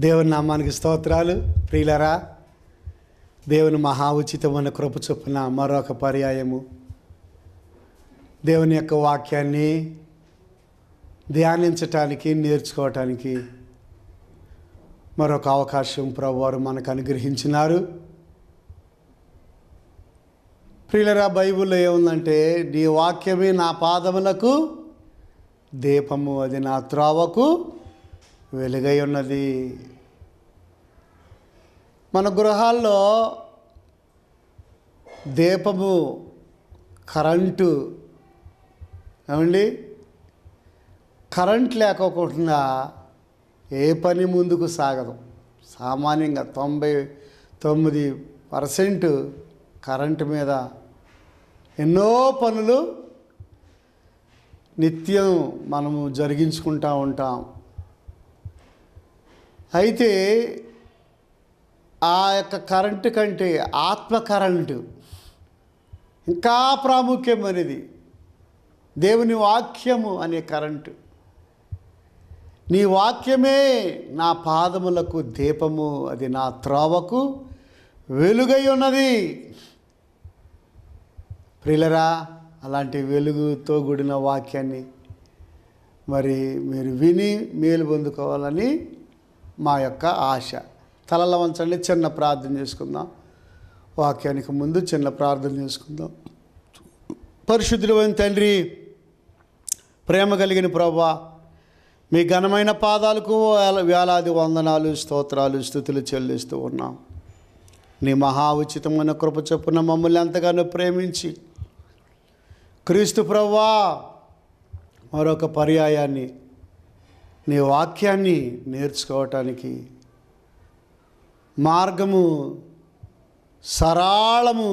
దేవుని నామానికి స్తోత్రాలు. ప్రియులరా దేవుని మహా ఉచితమైన కృప చొప్పున మరొక పర్యాయము. దేవుని యొక్క వాక్యాన్ని ధ్యానించటానికి నేర్చుకోవటానికి మరొక అవకాశం ప్రభువారు మనకు అనుగ్రహించినారు. ప్రియులరా బైబిల్లో ఏముందంటే నీ వాక్యమే నా పాదములకు దీపము అది నా త్రోవకు వెలుగై ఉన్నది. మన గృహాల్లో దీపము కరెంటు ఏమండి? కరెంట్ లేకోకుండా ఏ పని ముందుకు సాగదు. సామాన్యంగా తొంభై తొమ్మిది పర్సెంట్ కరెంటు మీద ఎన్నో పనులు నిత్యం మనము జరిగించుకుంటూ ఉంటాం. అయితే ఆ యొక్క కరెంటు కంటే ఆత్మ కరెంటు ఇంకా ప్రాముఖ్యమైనది దేవుని వాక్యము అనే కరెంటు. నీ వాక్యమే నా పాదములకు దీపము అది నా త్రోవకు వెలుగై ఉన్నది. ప్రిలరా అలాంటి వెలుగుతో కూడిన వాక్యాన్ని మరి మీరు విని మేలు పొందుకోవాలని మా యొక్క ఆశ. తలల వంచండి చిన్న ప్రార్థన చేసుకుందాం. వాక్యానికి ముందు చిన్న ప్రార్థన చేసుకుందాం. పరిశుద్ధులైన తండ్రి ప్రేమ కలిగిన ప్రభా మీ ఘనమైన పాదాలకు వేల- వేలాది వందనాలు స్తోత్రాలు స్థుతులు చెల్లిస్తూ ఉన్నాం. నీ మహా ఉచితమైన కృప చొప్పున మమ్మల్ని ఎంతగానో ప్రేమించి క్రీస్తు ప్రవ్వా మరొక పర్యాయాన్ని నీ వాక్యాన్ని నేర్చుకోవటానికి మార్గము సరళము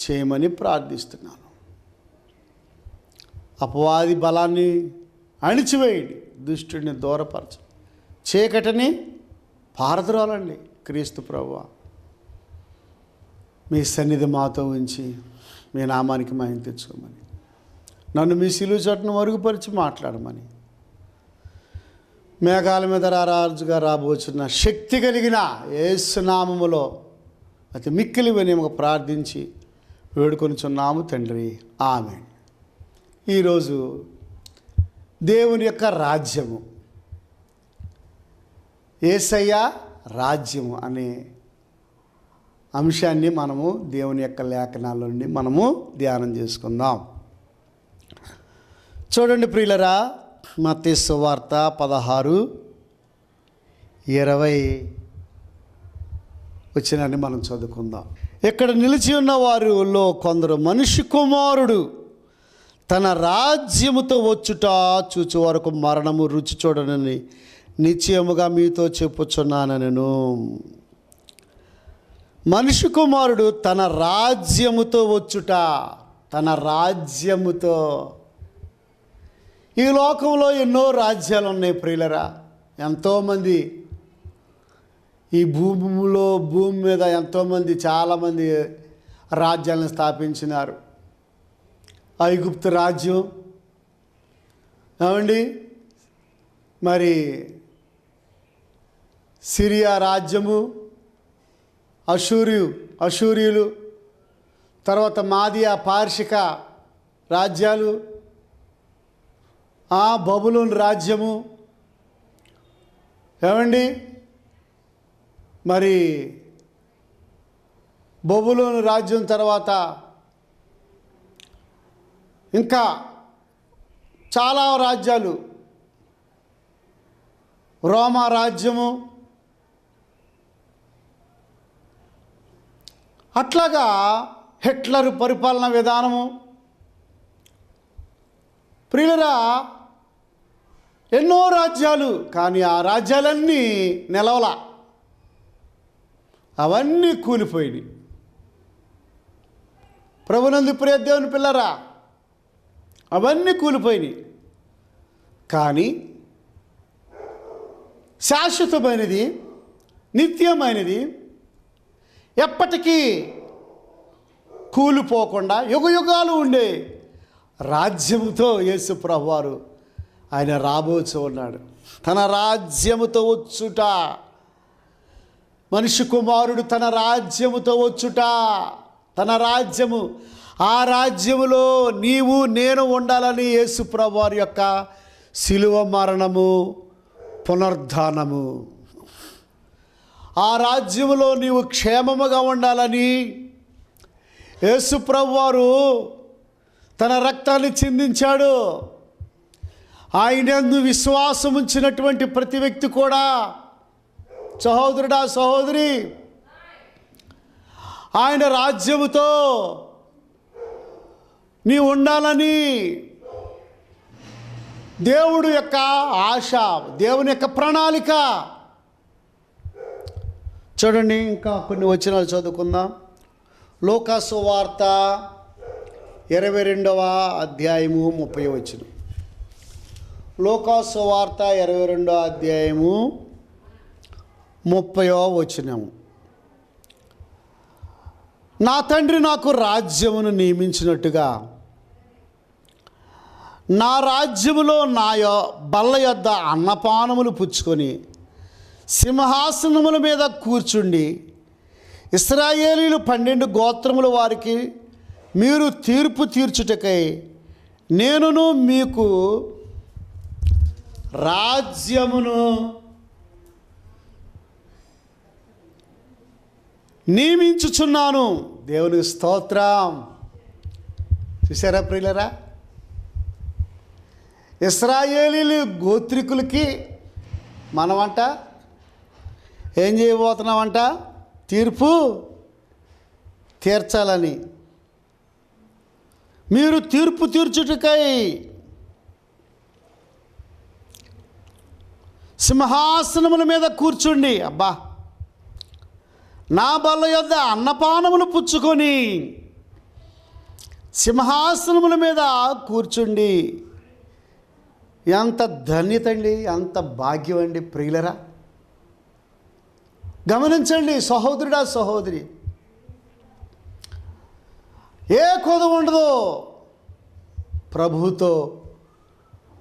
చేయమని ప్రార్థిస్తున్నాను. అపవాది బలాన్ని అణిచివేయండి దుష్టుడిని దూరపరచు చీకటిని పారద్రోలండి క్రీస్తు ప్రభు మీ సన్నిధి మాతో ఉంచి మీ నామానికి మాయం తెచ్చుకోమని నన్ను మీ సిలువు చోటును మరుగుపరిచి మాట్లాడమని మేఘాల మీద రారాజుగా రాబోచున్న శక్తి కలిగిన ఏసునామములో అతి మిక్కిలి వినియముగా ప్రార్థించి వేడుకొనిచున్నాము తండ్రి. ఆమె ఈరోజు దేవుని యొక్క రాజ్యము. ఏసయ్య రాజ్యము అనే అంశాన్ని మనము దేవుని యొక్క లేఖనాల నుండి మనము ధ్యానం చేసుకుందాం. చూడండి ప్రియులరా మత్తయి సువార్త పదహారు ఇరవై. వచ్చినని మనం చదువుకుందాం. ఇక్కడ నిలిచి ఉన్న వారిలో కొందరు మనిషి కుమారుడు తన రాజ్యముతో వచ్చుట చూచు వరకు మరణము రుచి చూడనని నిశ్చయముగా మీతో చెప్పుచున్నానను మనిషి కుమారుడు తన రాజ్యముతో వచ్చుట తన రాజ్యముతో ఈ లోకంలో ఎన్నో రాజ్యాలు ఉన్నాయి ప్రియులరా. ఎంతోమంది ఈ భూమిలో భూమి మీద ఎంతోమంది చాలామంది రాజ్యాలను స్థాపించినారు. ఐగుప్తు రాజ్యం. ఏమండి? మరి సిరియా రాజ్యము అషూరియు అషూరియులు తర్వాత మాదియా పార్షిక రాజ్యాలు ఆ బబులోన్ రాజ్యము. ఏమండి? మరి బొబులోను రాజ్యం తర్వాత ఇంకా చాలా రాజ్యాలు. రోమా రాజ్యము. అట్లాగా హిట్లర్ పరిపాలన విధానము. ప్రియులరా ఎన్నో రాజ్యాలు కానీ ఆ రాజ్యాలన్నీ నిలవల. అవన్నీ కూలిపోయినాయి. ప్రభునందు ప్రియ దేవుని పిల్లరా అవన్నీ కూలిపోయినాయి. కానీ శాశ్వతమైనది నిత్యమైనది ఎప్పటికీ కూలిపోకుండా యుగ యుగాలు ఉండే రాజ్యముతో యేసు ప్రభువారు ఆయన రాబోచు ఉన్నాడు. తన రాజ్యముతో వచ్చుట మనిషి కుమారుడు తన రాజ్యముతో వచ్చుట తన రాజ్యము ఆ రాజ్యములో నీవు నేను ఉండాలని యేసుప్రభు వారి యొక్క శిలువ మరణము పునర్ధానము. ఆ రాజ్యములో నీవు క్షేమముగా ఉండాలని యేసుప్రభు వారు తన రక్తాన్ని చిందించాడు. ఆయనందు విశ్వాసం ఉంచినటువంటి ప్రతి వ్యక్తి కూడా సహోదరుడా సహోదరి ఆయన రాజ్యముతో నీ ఉండాలని దేవుడు యొక్క ఆశ దేవుని యొక్క ప్రణాళిక. చూడండి ఇంకా కొన్ని వచనాలు చదువుకుందాం. లోకాసు వార్త ఇరవై రెండవ అధ్యాయము ముప్పై వచ్చిన. లోకాసు వార్త ఇరవై రెండవ అధ్యాయము ముప్పయో వచనము నా తండ్రి నాకు రాజ్యమును నియమించినట్టుగా నా రాజ్యములో నా బల్ల యొద్ద అన్నపానములు పుచ్చుకొని సింహాసనముల మీద కూర్చుండి ఇస్రాయేలీలు పన్నెండు గోత్రముల వారికి మీరు తీర్పు తీర్చుటకై నేనును మీకు రాజ్యమును నియమించుచున్నాను. దేవునికి స్తోత్రం. చూసారా ప్రియులరా? ఇస్రాయేలీలు గోత్రికులకి మనమంట ఏం చేయబోతున్నామంట? తీర్పు తీర్చాలని మీరు తీర్పు తీర్చుటకై సింహాసనముల మీద కూర్చుండి. అబ్బా! నా బల్ల యొద్ద అన్నపానములు పుచ్చుకొని సింహాసనముల మీద కూర్చుండి. ఎంత ధన్యత అండి ఎంత భాగ్యం అండి ప్రియులరా. గమనించండి సహోదరుడా సహోదరి. ఏ కొద ఉండదు. ప్రభుతో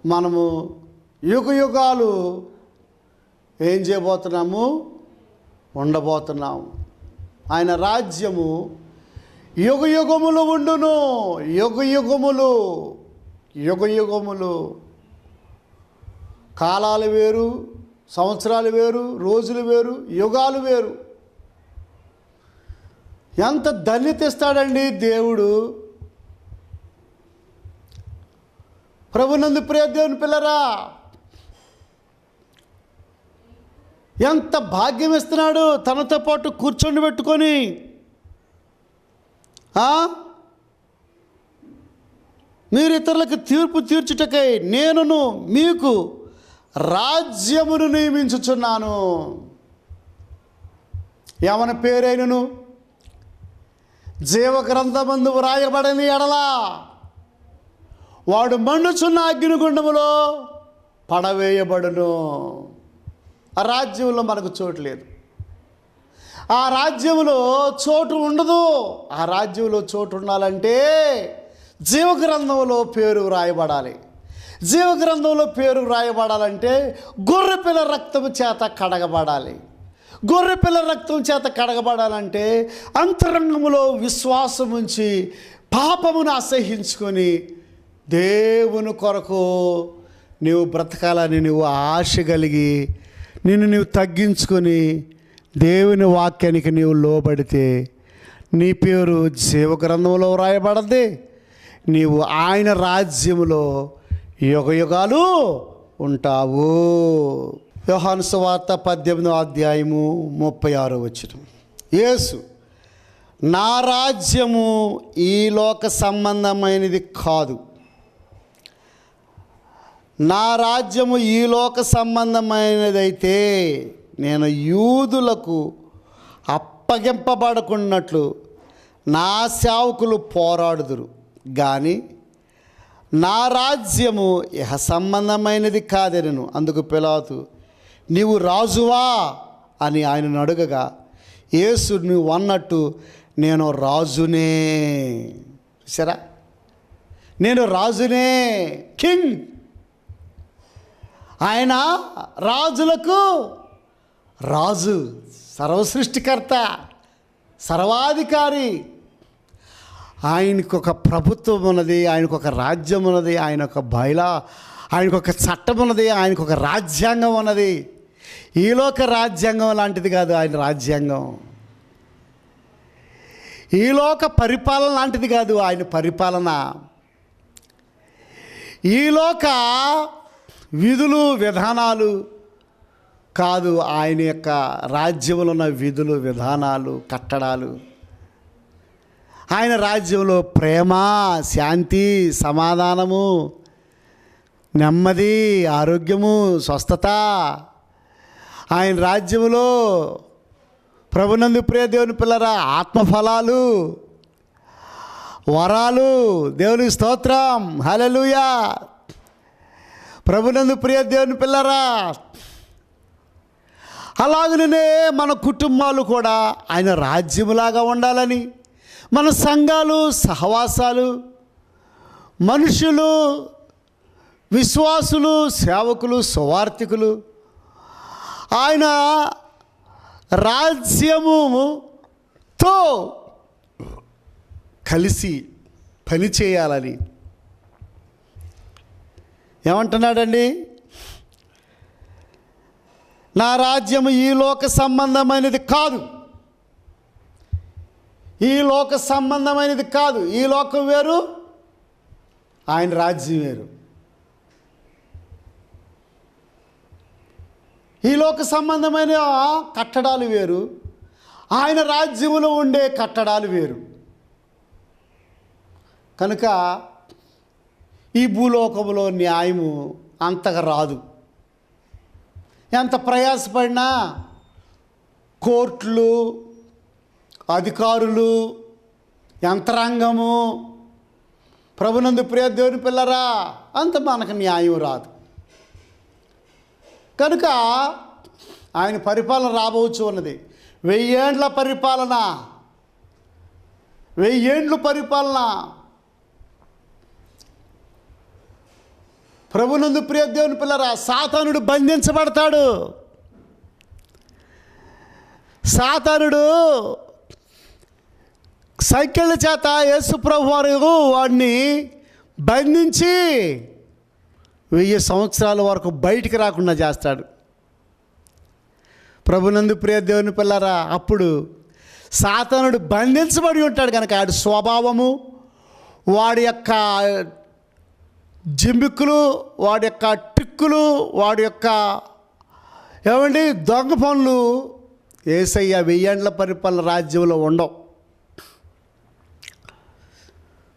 మనము యుగ యుగాలు ఏం చేయబోతున్నాము? ఉండబోతున్నాము. ఆయన రాజ్యము యుగ యుగములు ఉండును. యుగ యుగములు యుగ యుగములు. కాలాలు వేరు సంవత్సరాలు వేరు రోజులు వేరు యుగాలు వేరు. ఎంత దళితిస్తాడండి ఇస్తాడండి దేవుడు ప్రభునందు ప్రియ దేవుని పిల్లరా. ఎంత భాగ్యం ఇస్తున్నాడు తనతో పాటు కూర్చొని పెట్టుకొని. మీరు ఇతరులకు తీర్పు తీర్చుటకై నేనును మీకు రాజ్యమును నియమించుచున్నాను. ఏమైనా పేరైనను? జీవగ్రంథమందు వ్రాయబడని ఎడలా వాడు మండుచున్న అగ్నిగుండములో పడవేయబడును. ఆ రాజ్యంలో మనకు చోటు లేదు. ఆ రాజ్యంలో చోటు ఉండదు. ఆ రాజ్యంలో చోటు ఉండాలంటే జీవగ్రంథంలో పేరు వ్రాయబడాలి. జీవగ్రంథంలో పేరు వ్రాయబడాలంటే గొర్రెపిల్ల రక్తము చేత కడగబడాలి. గొర్రెపిల్ల రక్తం చేత కడగబడాలంటే అంతరంగములో విశ్వాసం ఉంచి పాపమును అసహించుకొని దేవుని కొరకు నీవు బ్రతకాలని నువ్వు ఆశ కలిగి నిన్ను నీవు తగ్గించుకొని దేవుని వాక్యానికి నీవు లోబడితే నీ పేరు జీవగ్రంథంలో వ్రాయబడద్ది. నీవు ఆయన రాజ్యంలో యుగయుగాలు ఉంటావు. యోహాను సువార్త పద్దెనిమిదో అధ్యాయము ముప్పై ఆరో వచ్చిన యేసు నా రాజ్యము ఈ లోక సంబంధమైనది కాదు. నా రాజ్యము ఈ లోక సంబంధమైనదైతే నేను యూదులకు అప్పగింపబడకున్నట్లు నా సేవకులు పోరాడుదురు. కానీ నా రాజ్యము ఇహ సంబంధమైనది కాదనను. అందుకు పిలాతు నీవు రాజువా అని ఆయనను అడగగా యేసు నువ్వు అన్నట్టు నేను రాజునే. సరా నేను రాజునే కింగ్. ఆయన రాజులకు రాజు సర్వసృష్టికర్త సర్వాధికారి. ఆయనకు ఒక ప్రభుత్వం ఉన్నది ఆయనకు ఒక రాజ్యం ఉన్నది ఆయన ఒక బయలా ఆయనకు ఒక చట్టం ఉన్నది ఆయనకు ఒక రాజ్యాంగం ఉన్నది. ఈలోక రాజ్యాంగం లాంటిది కాదు ఆయన రాజ్యాంగం. ఈలోక పరిపాలన లాంటిది కాదు ఆయన పరిపాలన. ఈలోక విధులు విధానాలు కాదు ఆయన యొక్క రాజ్యంలో ఉన్న విధులు విధానాలు కట్టడాలు. ఆయన రాజ్యంలో ప్రేమ శాంతి సమాధానము నెమ్మది ఆరోగ్యము స్వస్థత ఆయన రాజ్యంలో ప్రభునందు ప్రియ దేవుని పిల్లరా ఆత్మఫలాలు వరాలు దేవుని స్తోత్రం హలలుయా ప్రభునందు ప్రియ దేవుని పిల్లరా అలాగనే మన కుటుంబాలు కూడా ఆయన రాజ్యములాగా ఉండాలని మన సంఘాలు సహవాసాలు మనుషులు విశ్వాసులు సేవకులు సువార్థికులు ఆయన రాజ్యముతో కలిసి పని చేయాలని. ఏమంటున్నాడండి? నా రాజ్యము ఈ లోక సంబంధమైనది కాదు. ఈ లోక సంబంధమైనది కాదు. ఈ లోకం వేరు ఆయన రాజ్యం వేరు. ఈ లోక సంబంధమైన కట్టడాలు వేరు. ఆయన రాజ్యములో ఉండే కట్టడాలు వేరు. కనుక ఈ భూలోకములో న్యాయము అంతగా రాదు. ఎంత ప్రయాసపడినా కోర్టులు అధికారులు యంత్రాంగము ప్రభునందు ప్రియ దేవుని పిల్లరా అంత మనకు న్యాయం రాదు. కనుక ఆయన పరిపాలన రాబోచ్చు ఉన్నది వెయ్యేండ్ల పరిపాలన. వెయ్యేండ్లు పరిపాలన. ప్రభునందు ప్రియ దేవుని పిల్లరా సాతానుడు బంధించబడతాడు. సాతానుడు సైకిళ్ళ చేత యేసు ప్రభు వారు వాడిని బంధించి వెయ్యి సంవత్సరాల వరకు బయటికి రాకుండా చేస్తాడు. ప్రభునందు ప్రియ దేవుని పిల్లరా అప్పుడు సాతానుడు బంధించబడి ఉంటాడు కనుక ఆడి స్వభావము వాడి యొక్క జింబిక్కులు వాడి యొక్క టిక్కులు వాడి యొక్క ఏమండి దొంగ పనులు ఏసయ్య వెయ్యేండ్ల పరిపాలన రాజ్యంలో ఉండవు.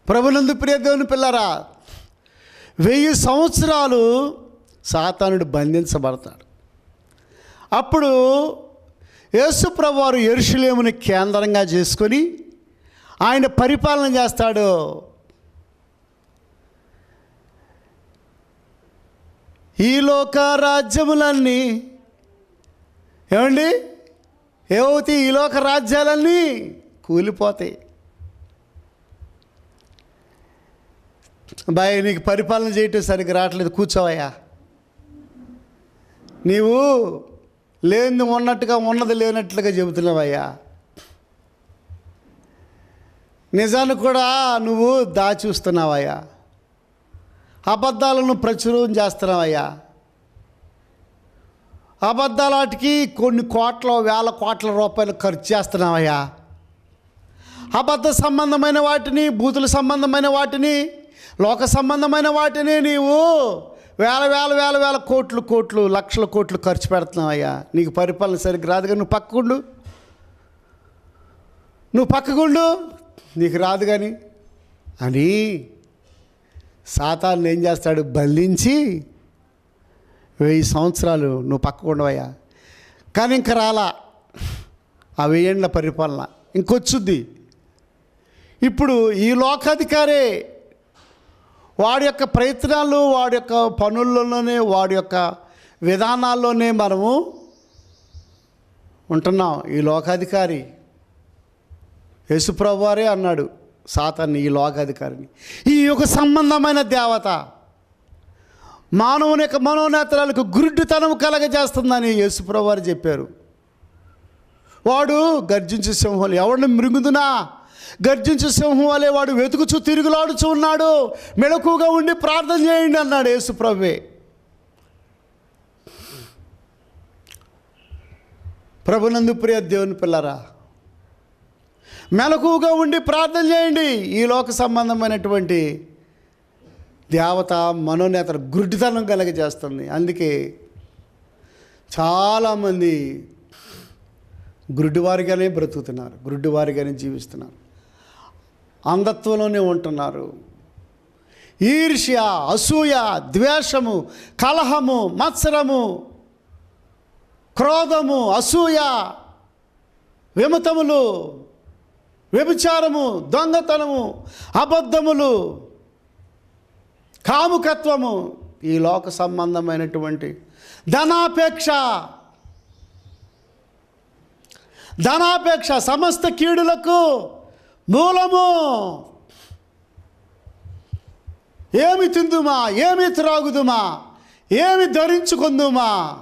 ప్రభునందు ప్రియ దేవుని పిల్లరా వెయ్యి సంవత్సరాలు సాతానుడు బంధించబడతాడు. అప్పుడు యేసుప్రభు వారు ఎరుషులేముని కేంద్రంగా చేసుకొని ఆయన పరిపాలన చేస్తాడు. ఈ లోక రాజ్యములన్నీ ఏమండి? ఏమవుతాయి ఈ లోక రాజ్యాలన్నీ కూలిపోతాయి. బాయ్ నీకు పరిపాలన చేయటం సరిగ్గా రావట్లేదు. కూర్చోవయ్యా. నీవు లేనిది ఉన్నట్టుగా ఉన్నది లేనట్లుగా చెబుతున్నావయ్యా. నిజాన్ని కూడా నువ్వు దాచూస్తున్నావయ్యా. అబద్ధాలను ప్రచురం చేస్తున్నావయ్యా. అబద్ధాలాటికి కొన్ని కోట్ల వేల కోట్ల రూపాయలు ఖర్చు చేస్తున్నావయ్యా. అబద్ధ సంబంధమైన వాటిని బూతుల సంబంధమైన వాటిని లోక సంబంధమైన వాటిని నీవు వేల వేల వేల వేల కోట్లు కోట్లు లక్షల కోట్లు ఖర్చు పెడుతున్నావయ్యా. నీకు పరిపాలన సరిగ్గా రాదుగా. నువ్వు పక్కకుండు. నువ్వు పక్కకుండు. నీకు రాదు కానీ అని సాతాన్ని ఏం చేస్తాడు? బంధించి వెయ్యి సంవత్సరాలు నువ్వు పక్కకుండవయ్యా కానీ ఇంక రాలా. ఆ వెయ్యేండ్ల పరిపాలన. ఇంకొచ్చుద్ది. ఇప్పుడు ఈ లోకాధికారే వాడి యొక్క ప్రయత్నాలు వాడి యొక్క పనుల్లోనే వాడి యొక్క విధానాల్లోనే మనము ఉంటున్నాం. ఈ లోకాధికారి యేసుప్రభువారే అన్నాడు సాతాన్ని ఈ లోకాధికారిని. ఈ యొక్క సంబంధమైన దేవత మానవుని యొక్క మనోనేతరాలకు గురుడ్డుతనం కలగజేస్తుందని యేసుప్రభువారు చెప్పారు. వాడు గర్జించే సింహం ఎవరిని మృంగుదునా గర్జించు సింహం వలె వాడు వెతుకుచూ తిరుగులాడుచు ఉన్నాడు. మెలకుగా ఉండి ప్రార్థన చేయండి అన్నాడు యేసు ప్రభువే. ప్రభునందు ప్రియ దేవుని పిల్లరా మెలకుగా ఉండి ప్రార్థన చేయండి. ఈ లోక సంబంధమైనటువంటి దేవత మనోనేత గుడ్డితనం కలగజేస్తుంది. అందుకే చాలామంది గురుడివారిగానే బ్రతుకుతున్నారు గురుడివారిగానే జీవిస్తున్నారు. అంధత్వంలోనే ఉంటున్నారు. ఈర్ష్య అసూయ ద్వేషము కలహము మత్సరము క్రోధము అసూయ విమతములు వ్యభిచారము దొంగతనము అబద్ధములు కాముకత్వము ఈ లోక సంబంధమైనటువంటి ధనాపేక్ష. ధనాపేక్ష సమస్త కీడులకు మూలము. ఏమి తిందుమా? ఏమి త్రాగుదుమా? ఏమి ధరించుకుందుమా?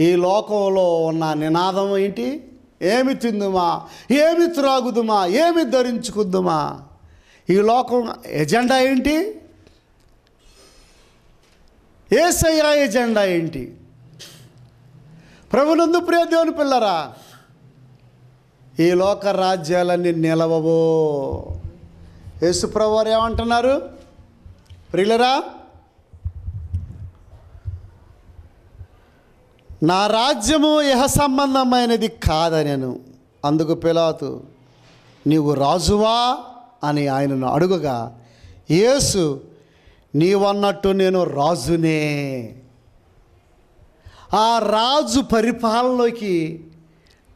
ఈ లోకంలో ఉన్న నినాదం ఏంటి? ఏమి తిందుమా? ఏమి త్రాగుదుమా? ఏమి ధరించుకుందుమా? ఈ లోకం ఎజెండా ఏంటి? ఏసయ్య ఎజెండా ఏంటి? ప్రభునందు ప్రియ దేవుని పిల్లరా ఈ లోక రాజ్యాలన్నీ నిలవవు. యేసుప్రవారు ఏమంటున్నారు? ప్రియులరా నా రాజ్యము యహ సంబంధమైనది కాదనెను అందుకు పిలాతు నీవు రాజువా అని ఆయనను అడుగగా యేసు నీవన్నట్టు నేను రాజునే. ఆ రాజు పరిపాలనలోకి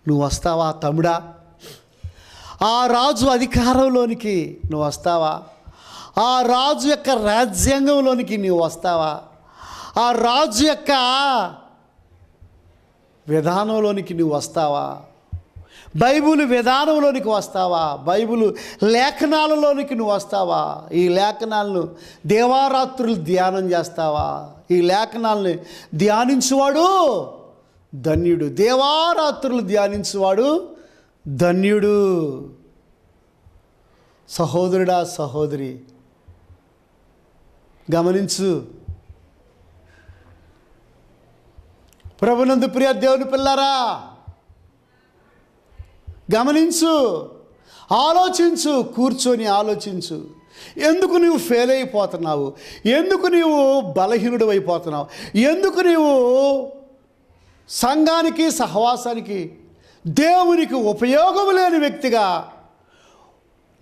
నువ్వు వస్తావా తమ్ముడా? ఆ రాజు అధికారంలోనికి నువ్వు వస్తావా? ఆ రాజు యొక్క రాజ్యాంగంలోనికి నువ్వు వస్తావా? ఆ రాజు యొక్క విధానంలోనికి నువ్వు వస్తావా? బైబిల్ విధానంలోనికి వస్తావా? బైబుల్ లేఖనాలలోనికి నువ్వు వస్తావా? ఈ లేఖనాలను దేవారాత్రులు ధ్యానం చేస్తావా? ఈ లేఖనాలని ధ్యానించువాడు ధన్యుడు. దేవారాత్రులు ధ్యానించువాడు ధన్యుడు. సహోదరుడా సహోదరి. గమనించు. ప్రభునందు ప్రియ దేవుని పిల్లరా. గమనించు. ఆలోచించు. కూర్చొని ఆలోచించు. ఎందుకు నీవు ఫెయిల్ అయిపోతున్నావు? ఎందుకు నీవు బలహీనుడు అయిపోతున్నావు ఎందుకు నీవు సంఘానికి సహవాసానికి దేవునికి ఉపయోగం లేని వ్యక్తిగా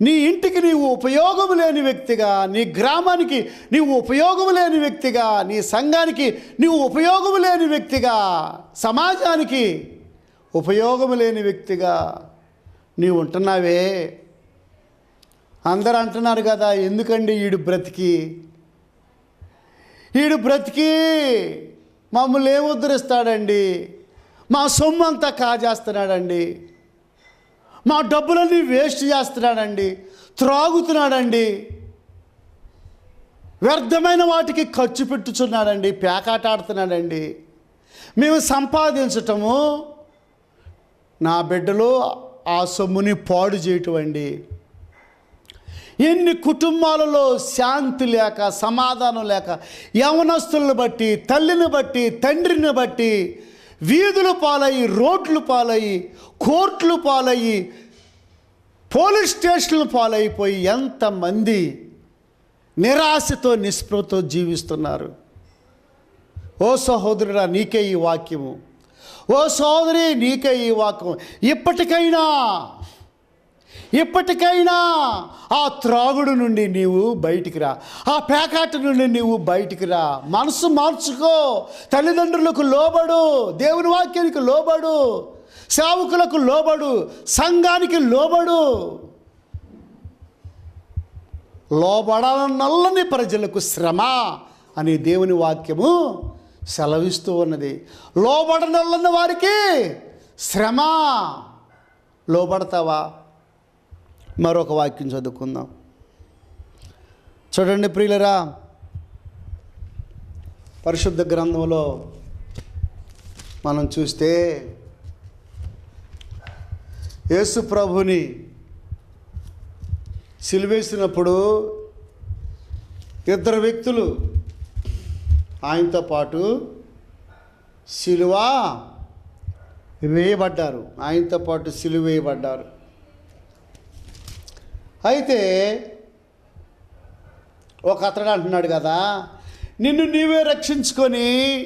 నీ ఇంటికి నీవు ఉపయోగం లేని వ్యక్తిగా నీ గ్రామానికి నీవు ఉపయోగం లేని వ్యక్తిగా నీ సంఘానికి నీవు ఉపయోగం లేని వ్యక్తిగా సమాజానికి ఉపయోగం లేని వ్యక్తిగా నీవు ఉంటున్నావే. అందరూ అంటున్నారు కదా ఎందుకండి ఈడు బ్రతికి? ఈడు బ్రతికి మమ్మల్ని ఏం ఉద్ధరిస్తాడండి? మా సొమ్ము అంతా కాజేస్తున్నాడండి. మా డబ్బులన్నీ వేస్ట్ చేస్తున్నాడండి త్రాగుతున్నాడండి. వ్యర్థమైన వాటికి ఖర్చు పెట్టుచున్నాడండి పేకాట ఆడుతున్నాడండి మేము సంపాదించటము నా బిడ్డలు ఆ సొమ్ముని పాడు చేయటం అండి. ఎన్ని కుటుంబాలలో శాంతి లేక సమాధానం లేక యవనస్తులను బట్టి తల్లిని బట్టి తండ్రిని బట్టి వీధులు పాలయ్యి రోడ్లు పాలయ్యి కోర్టులు పాలయ్యి పోలీస్ స్టేషన్లు పాలైపోయి ఎంతమంది నిరాశతో నిస్పృహతో జీవిస్తున్నారు. ఓ సహోదరుడా నీకే ఈ వాక్యము. ఓ సోదరి నీకే ఈ వాక్యం ఇప్పటికైనా ఇప్పటికైనా ఆ త్రాగుడు నుండి నీవు బయటికి రా. ఆ పేకాట నుండి నీవు బయటికి రా. మనసు మార్చుకో. తల్లిదండ్రులకు లోబడు. దేవుని వాక్యానికి లోబడు. సేవకులకు లోబడు. సంఘానికి లోబడు. లోబడాలన్నల్లని ప్రజలకు శ్రమ అని దేవుని వాక్యము సెలవిస్తూ ఉన్నది. లోబడనల్లని వారికి శ్రమ. లోబడతావా? మరొక వాక్యం చదువుకుందాం. చూడండి ప్రియులరా పరిశుద్ధ గ్రంథంలో మనం చూస్తే యేసు ప్రభుని సిలివేసినప్పుడు ఇద్దరు వ్యక్తులు ఆయనతో పాటు సిలువ వేయబడ్డారు. ఆయనతో పాటు సిలువ వేయబడ్డారు. అయితే ఒక అతడు అంటున్నాడు కదా నిన్ను నీవే రక్షించుకొని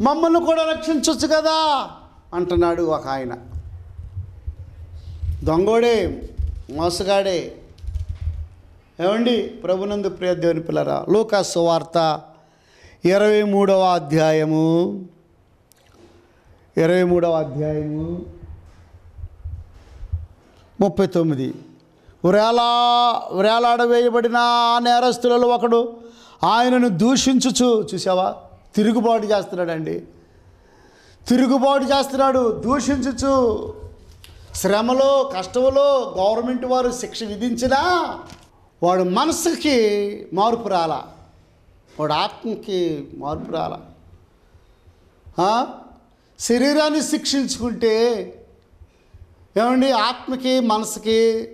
మమ్మల్ని కూడా రక్షించవచ్చు కదా అంటున్నాడు ఒక ఆయన. దొంగోడే మోసగాడే. ఏమండి? ప్రభునందు ప్రియ దేవుని పిల్లరా లూకాసు వార్త ఇరవై మూడవ అధ్యాయము. ఇరవై మూడవ అధ్యాయము. ముప్పై తొమ్మిది. వ్రేలా వ్రేలాడవేయబడిన ఆ నేరస్తులలో ఒకడు ఆయనను దూషించుచు చూసావా తిరుగుబాటు చేస్తున్నాడండి. తిరుగుబాటు చేస్తున్నాడు దూషించుచు. శ్రమలో కష్టంలో గవర్నమెంట్ వారు శిక్ష విధించినా వాడు మనసుకి మార్పు రాలా. వాడు ఆత్మకి మార్పు రాలా. శరీరాన్ని శిక్షించుకుంటే ఏమండి? ఆత్మకి మనసుకి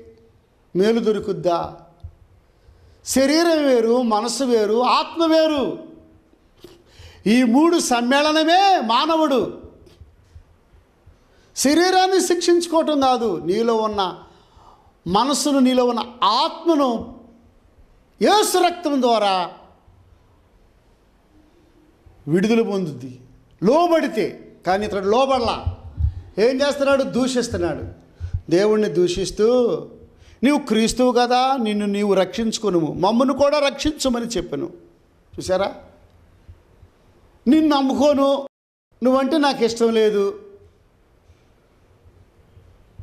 మేలు దొరుకుద్దా? శరీరం వేరు మనసు వేరు ఆత్మ వేరు. ఈ మూడు సమ్మేళనమే మానవుడు. శరీరాన్ని శిక్షించుకోవటం కాదు నీలో ఉన్న మనసును నీలో ఉన్న ఆత్మను యేసు రక్తం ద్వారా విడుదల పొందుద్ది. లోబడితే కానీ ఇతడు లోబడలా. ఏం చేస్తున్నాడు? దూషిస్తున్నాడు. దేవుణ్ణి దూషిస్తూ నీవు క్రీస్తువు కదా నిన్ను నీవు రక్షించుకును మమ్మను కూడా రక్షించమని చెప్పాను. చూసారా నిన్ను నమ్ముకోను. నువ్వంటే నాకు ఇష్టం లేదు.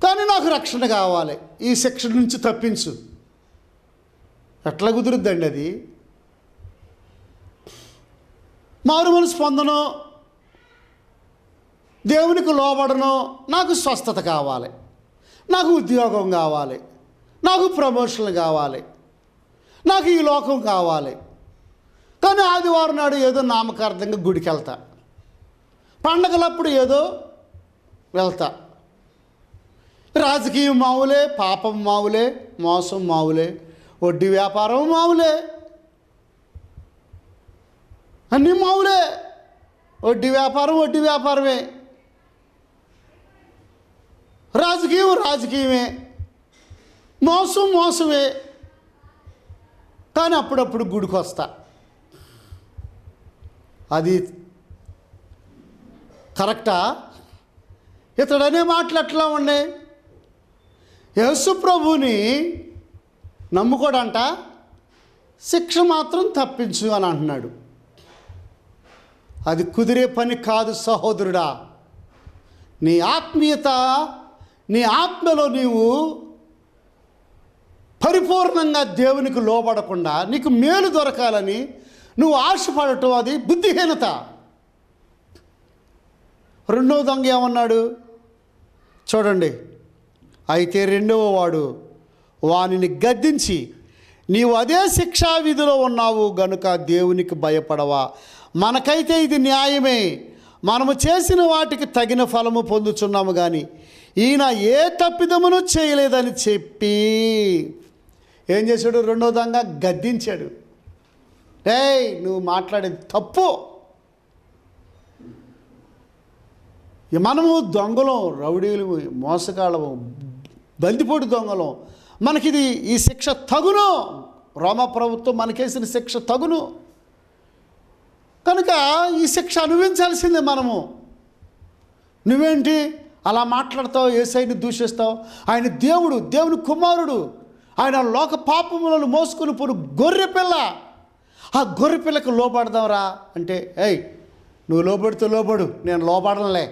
కానీ నాకు రక్షణ కావాలి. ఈ శిక్ష నుంచి తప్పించు. ఎట్లా కుదురుద్దండి అది? మారు మనసు పొందను. దేవునికి లోబడను. నాకు స్వస్థత కావాలి. నాకు ఉద్యోగం కావాలి. నాకు ప్రమోషన్లు కావాలి. నాకు ఈ లోకం కావాలి. కానీ ఆదివారం నాడు ఏదో నామకార్థంగా గుడికి వెళ్తా పండగలప్పుడు ఏదో వెళ్తా. రాజకీయం మావులే పాపం మావులే మోసం మావులే వడ్డీ వ్యాపారం మావులే. అన్నీ మావులే. వడ్డీ వ్యాపారం వడ్డీ వ్యాపారమే. రాజకీయం రాజకీయమే. మోసం మోసమే. కానీ అప్పుడప్పుడు గుడికి వస్తా. అది కరెక్టా? ఇతడనే మాటలు ఎట్లా ఉన్నాయి? యేసు ప్రభుని నమ్ముకోడంట శిక్ష మాత్రం తప్పించు అని అంటున్నాడు. అది కుదిరే పని కాదు సహోదరుడా. నీ ఆత్మీయత నీ ఆత్మలో నీవు పరిపూర్ణంగా దేవునికి లోబడకుండా నీకు మేలు దొరకాలని నువ్వు ఆశపడటం అది బుద్ధిహీనత. రెండవ దొంగ ఏమన్నాడు? చూడండి. అయితే రెండవ వాడు వానిని గద్దించి నీవు అదే శిక్షా విధిలో ఉన్నావు గనుక దేవునికి భయపడవా. మనకైతే ఇది న్యాయమే. మనము చేసిన వాటికి తగిన ఫలము పొందుచున్నాము కానీ ఈయన ఏ తప్పిదమును చేయలేదని చెప్పి ఏం చేశాడు? రెండో దంగా గద్దించాడు. రేయ్ నువ్వు మాట్లాడేది తప్పు. మనము దొంగలం రౌడీలు మోసగాళ్ళము బందిపోటు దొంగలం. మనకిది ఈ శిక్ష తగును. రోమ ప్రభుత్వం మనకేసిన శిక్ష తగును. కనుక ఈ శిక్ష అనుభవించాల్సిందే మనము. నువ్వేంటి? అలా మాట్లాడతావు ఏసైని దూషిస్తావు. ఆయన దేవుడు దేవుని కుమారుడు. ఆయన లోక పాపములను మోసుకుని పోను గొర్రె పిల్ల. ఆ గొర్రె పిల్లకు లోపడదాంరా అంటే ఏయ్ నువ్వు లోబడితే లోబడు నేను లోపడలే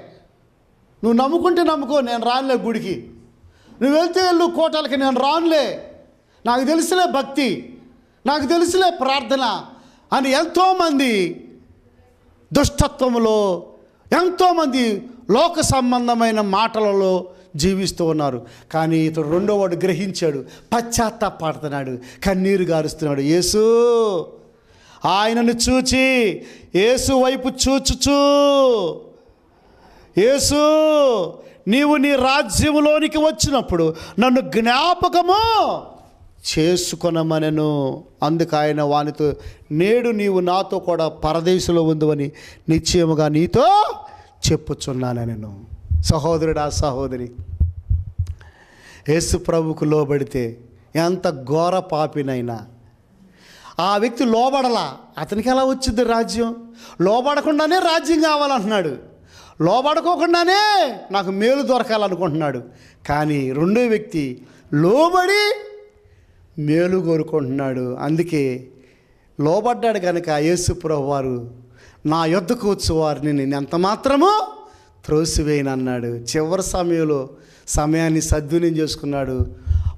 నువ్వు నమ్ముకుంటే నమ్ముకో నేను రానులే గుడికి. నువ్వు వెళ్తే వెళ్ళు కోటలకి నేను రానులే. నాకు తెలిసిలే భక్తి నాకు తెలిసిలే ప్రార్థన అని ఎంతోమంది దుష్టత్వములో ఎంతోమంది లోక సంబంధమైన మాటలలో జీవిస్తూ ఉన్నారు. కానీ ఇతడు రెండో వాడు గ్రహించాడు. పశ్చాత్తాపడుతున్నాడు కన్నీరు గారుస్తున్నాడు. యేసు ఆయనను చూచి యేసు వైపు చూచుచూ. యేసు నీవు నీ రాజ్యములోనికి వచ్చినప్పుడు నన్ను జ్ఞాపకము చేసుకొనమనెను. అందుకు ఆయన వానితో నేడు నీవు నాతో కూడా పరదేశంలో ఉందని నిశ్చయముగా నీతో చెప్పుచున్నాను నేను సహోదరుడా సహోదరి. యేసు ప్రభుకు లోబడితే ఎంత ఘోర పాపినైనా. ఆ వ్యక్తి లోబడలా. అతనికి ఎలా వచ్చింది రాజ్యం? లోబడకుండానే రాజ్యం కావాలంటున్నాడు. లోబడుకోకుండానే నాకు మేలు దొరకాలనుకుంటున్నాడు. కానీ రెండో వ్యక్తి లోబడి మేలు కోరుకుంటున్నాడు. అందుకే లోబడ్డాడు కనుక యేసుప్రభు వారు నా యొద్దకు వచ్చేవారిని నేను ఎంత మాత్రమో త్రోసివేయను అన్నాడు. చివరి సమయంలో సమయాన్ని సద్వినియోగం చేసుకున్నాడు.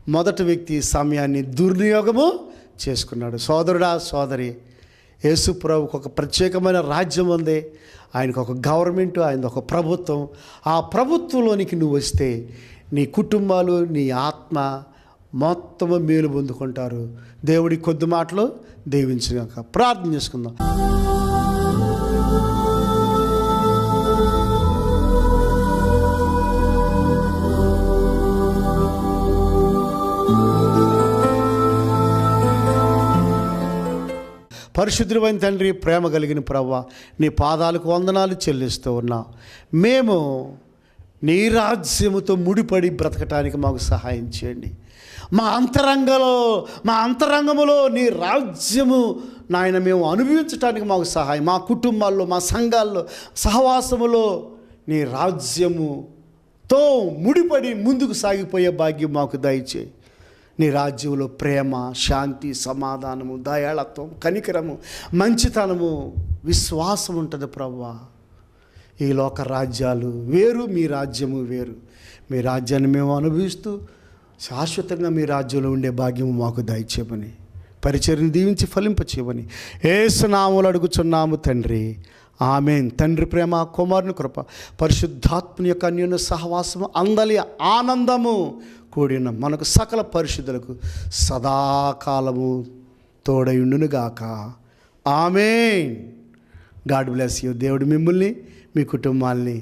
మొదటి వ్యక్తి సమయాన్ని దుర్వినియోగము చేసుకున్నాడు. సోదరుడా సోదరి యేసు ప్రభుకు ఒక ప్రత్యేకమైన రాజ్యం ఉంది. ఆయనకు ఒక గవర్నమెంట్ ఆయన ఒక ప్రభుత్వం. ఆ ప్రభుత్వంలోనికి నువ్వు వస్తే నీ కుటుంబాలు నీ ఆత్మ మొత్తము మేలు పొందుకుంటారు. దేవుడి కొద్ది మాటలు దీవించినాక ప్రార్థన చేసుకుందాం. పరిశుద్ధులైన తండ్రి ప్రేమ కలిగిన ప్రవ్వ నీ పాదాలకు వందనాలు చెల్లిస్తూ ఉన్నా. మేము నీ రాజ్యముతో ముడిపడి బ్రతకటానికి మాకు సహాయం చేయండి. మా అంతరంగంలో మా అంతరంగములో నీ రాజ్యము నాయన మేము అనుభవించడానికి మాకు సహాయం. మా కుటుంబాల్లో మా సంఘాల్లో సహవాసములో నీ రాజ్యముతో ముడిపడి ముందుకు సాగిపోయే భాగ్యం మాకు దయచేయి. నీ రాజ్యంలో ప్రేమ శాంతి సమాధానము దయాళత్వం కనికరము మంచితనము విశ్వాసం ఉంటుంది ప్రవ్వా. ఈ లోక రాజ్యాలు వేరు మీ రాజ్యము వేరు. మీ రాజ్యాన్ని మేము అనుభవిస్తూ శాశ్వతంగా మీ రాజ్యంలో ఉండే భాగ్యము మాకు దయచేయమని పరిచర్ని దీవించి ఫలింపచేయమని స్నాములు అడుగుచున్నాము తండ్రి. ఆమెన్. తండ్రి ప్రేమ కుమారుని కృప పరిశుద్ధాత్మని యొక్క అన్యోన్య సహవాసము అందలి ఆనందము కూడిన మనకు సకల పరిశుద్ధులకు సదాకాలము తోడయుండునుగాక ఆమె గాడ్ బ్లెస్ యూ. దేవుడు మిమ్మల్ని మీ కుటుంబాల్ని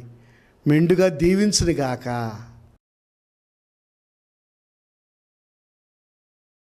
మెండుగా దీవించునుగాక.